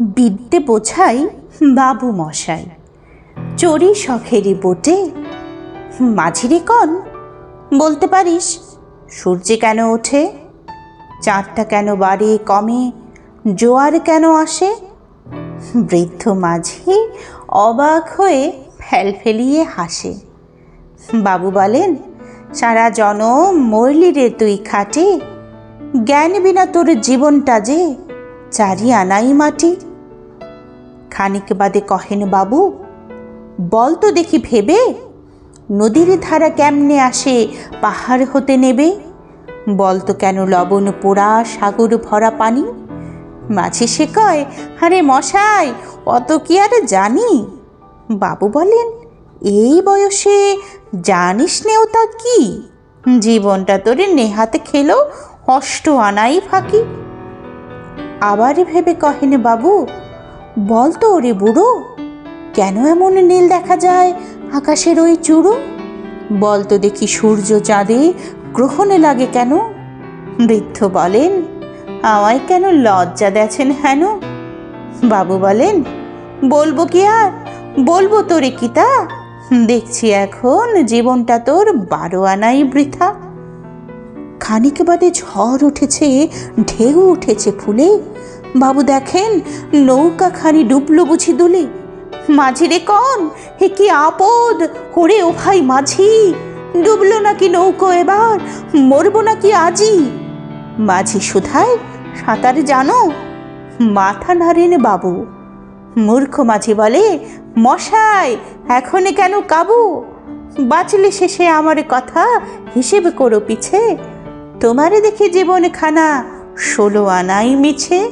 বিদ্যে বোঝাই বাবু মশাই। চড়ি শখেরই বোটে। মাঝিরে কন, বলতে পারিস, সূর্যে কেন ওঠে? চাঁদটা কেন বাড়ে, কমে? জোয়ার কেন আসে? বৃদ্ধ মাঝি অবাক হয়ে ফেল ফেলিয়ে হাসে। বাবু বলেন, সারা জনম মরলি রে তুই খাটে। জ্ঞান বিনা তোর জীবনটা যে চারি আনাই মাটি। খানিক বাদে কহেন বাবু, বল তো দেখি ভেবে, নদীর ধারা কেমনে আসে, পাহাড় হতে নেবে? বল তো কেন লবণ পোড়া, সাগর ভরা পানি? মাঝি সে কয়, আরে মশাই, অত কি আর জানি? বাবু বলেন, এই বয়সে জানিস নেও তা কি? জীবনটা তোরে নেহাতে খেলো, অষ্ট আনাই ফাঁকি। আবার ভেবে কহেন বাবু বল তো ওরে বুড়ো, কেন এমন নীল দেখা যায় আকাশের ওই চূড়ো? বল তো দেখি সূর্য চাঁদে গ্রহণে লাগে কেন? বৃদ্ধ বলেন, আমায় কেন লজ্জা দেখছেন হেন? বাবু বলেন, বলব কি আর? বলব তোরে কিতা দেখছি এখন জীবনটা তোর বারো আনাই বৃথা। খানিক বাদে ঝড় উঠেছে, ঢেউ উঠেছে ফুলে বাবু দেখেন, নৌকা খানি ডুবলো বুঝি দুলে। মাঝি রে কন হে কি আপদ, ওরে ও ভাই মাঝি। ডুবলো নাকি নৌকো এবার, মরবো নাকি আজি। মাঝি সুধায়, সাঁতার জানো? মাথা নাড়েন বাবু। মূর্খ মাঝি বলে, মশাই, এখনে কেন কাবু? বাঁচলে শেষে আমার কথা হিসেব করো পিছে। তোমারে দেখে জীবন খানা ষোলো আনাই মিছে।